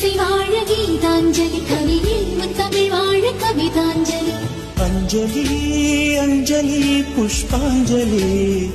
இசை வாழ கீதாஞ்சலி கவியே தமிழ் வாழ கவிதாஞ்சலி. அஞ்சலி அஞ்சலி புஷ்பாஞ்சலி.